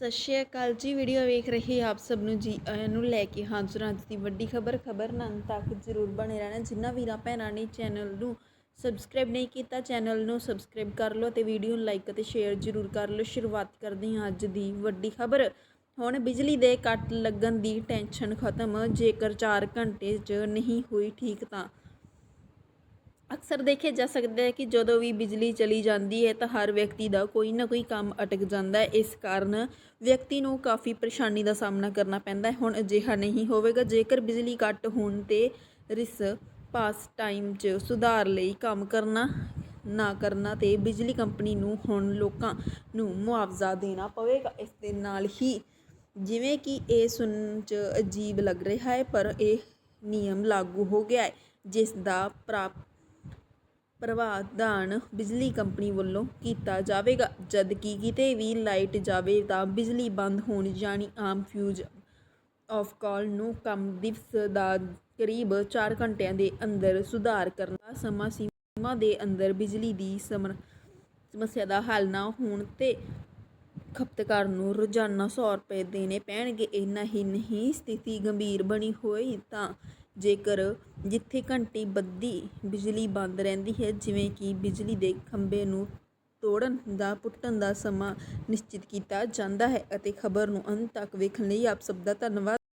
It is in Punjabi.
ਸਤਿ ਸ਼੍ਰੀ ਅਕਾਲ ਜੀ ਵੀਡੀਓ ਵੇਖ ਰਹੇ ਆਪ ਸਭ ਨੂੰ ਜੀ ਆਇਆਂ ਨੂੰ ਲੈ ਕੇ ਹਾਜ਼ਰ ਅੱਜ ਦੀ ਵੱਡੀ ਖਬਰ। ਖਬਰ ਨਾਲ ਤੱਕ ਜ਼ਰੂਰ ਬਣੇ ਰਹਿਣਾ ਜਿਨ੍ਹਾਂ ਵੀਰਾਂ ਭੈਣਾਂ ਨੇ ਚੈਨਲ ਨੂੰ ਸਬਸਕ੍ਰਾਈਬ ਨਹੀਂ ਕੀਤਾ ਚੈਨਲ ਨੂੰ ਸਬਸਕ੍ਰਾਈਬ ਕਰ ਲਓ ਤੇ ਵੀਡੀਓ ਨੂੰ ਲਾਈਕ ਅਤੇ ਸ਼ੇਅਰ ਜ਼ਰੂਰ ਕਰ ਲਓ। ਸ਼ੁਰੂਆਤ ਕਰਦੇ ਹਾਂ ਅੱਜ ਦੀ ਵੱਡੀ ਖਬਰ। ਹੁਣ ਬਿਜਲੀ ਦੇ ਕੱਟ ਲੱਗਣ ਦੀ ਟੈਨਸ਼ਨ ਖਤਮ, ਜੇਕਰ 4 ਘੰਟੇ 'ਚ ਨਹੀਂ ਹੋਈ ਠੀਕ ਤਾਂ ਅਕਸਰ ਦੇਖਿਆ ਜਾ ਸਕਦਾ ਹੈ ਕਿ ਜਦੋਂ ਵੀ ਬਿਜਲੀ ਚਲੀ ਜਾਂਦੀ ਹੈ ਤਾਂ ਹਰ ਵਿਅਕਤੀ ਦਾ ਕੋਈ ਨਾ ਕੋਈ ਕੰਮ ਅਟਕ ਜਾਂਦਾ ਹੈ। ਇਸ ਕਾਰਨ ਵਿਅਕਤੀ ਨੂੰ ਕਾਫੀ ਪਰੇਸ਼ਾਨੀ ਦਾ ਸਾਹਮਣਾ ਕਰਨਾ ਪੈਂਦਾ ਹੈ। ਹੁਣ ਅਜਿਹਾ ਨਹੀਂ ਹੋਵੇਗਾ। ਜੇਕਰ ਬਿਜਲੀ ਕੱਟ ਹੋਣ ਤੇ ਰਿਸ ਪਾਸ ਟਾਈਮ 'ਚ ਸੁਧਾਰ ਲਈ ਕੰਮ ਕਰਨਾ ਨਾ ਕਰਨਾ ਤੇ ਬਿਜਲੀ ਕੰਪਨੀ ਨੂੰ ਹੁਣ ਲੋਕਾਂ ਨੂੰ ਮੁਆਵਜ਼ਾ ਦੇਣਾ ਪਵੇਗਾ। ਇਸ ਦੇ ਨਾਲ ਹੀ ਜਿਵੇਂ ਕਿ ਇਹ ਸੁਣਨ 'ਚ ਅਜੀਬ ਲੱਗ ਰਿਹਾ ਹੈ, ਪਰ ਇਹ ਨਿਯਮ ਲਾਗੂ ਹੋ ਗਿਆ ਹੈ, ਜਿਸ ਦਾ ਪ੍ਰਾਪ ਪ੍ਰਵਾਧਾਨ ਬਿਜਲੀ ਕੰਪਨੀ ਵੱਲੋਂ ਕੀਤਾ ਜਾਵੇਗਾ। ਜਦ ਕਿ ਕਿਤੇ ਵੀ ਲਾਈਟ ਜਾਵੇ ਤਾਂ ਬਿਜਲੀ ਬੰਦ ਹੋਣ ਯਾਨੀ ਆਮ ਫਿਊਜ਼ ਆਫ ਕਾਲ ਨੂੰ ਕੰਮ ਦਿਵਸ ਦਾ ਕਰੀਬ 4 ਘੰਟਿਆਂ ਦੇ ਅੰਦਰ ਸੁਧਾਰ ਕਰਨ ਦਾ ਸਮਾਂ ਸੀਮਾ ਦੇ ਅੰਦਰ ਬਿਜਲੀ ਦੀ ਸਮਰ ਸਮੱਸਿਆ ਦਾ ਹੱਲ ਨਾ ਹੋਣ ਤੇ ਖਪਤਕਾਰ ਨੂੰ ਰੋਜ਼ਾਨਾ 100 ਰੁਪਏ ਦੇਣੇ ਪੈਣਗੇ। ਇੰਨਾ ਹੀ ਨਹੀਂ, ਸਥਿਤੀ ਗੰਭੀਰ ਬਣੀ ਹੋਈ ਤਾਂ ਜੇਕਰ ਜਿੱਥੇ ਘੰਟੀ ਬੱਦੀ ਬਿਜਲੀ ਬੰਦ ਰਹਿੰਦੀ ਹੈ, ਜਿਵੇਂ ਕਿ ਬਿਜਲੀ ਦੇ ਖੰਭੇ ਨੂੰ ਤੋੜਨ ਦਾ, ਪੁੱਟਣ ਦਾ ਸਮਾਂ ਨਿਸ਼ਚਿਤ ਕੀਤਾ ਜਾਂਦਾ ਹੈ ਅਤੇ ਖਬਰ ਨੂੰ ਅੰਤ ਤੱਕ ਵੇਖਣ ਲਈ ਆਪ ਸਭ ਦਾ ਧੰਨਵਾਦ।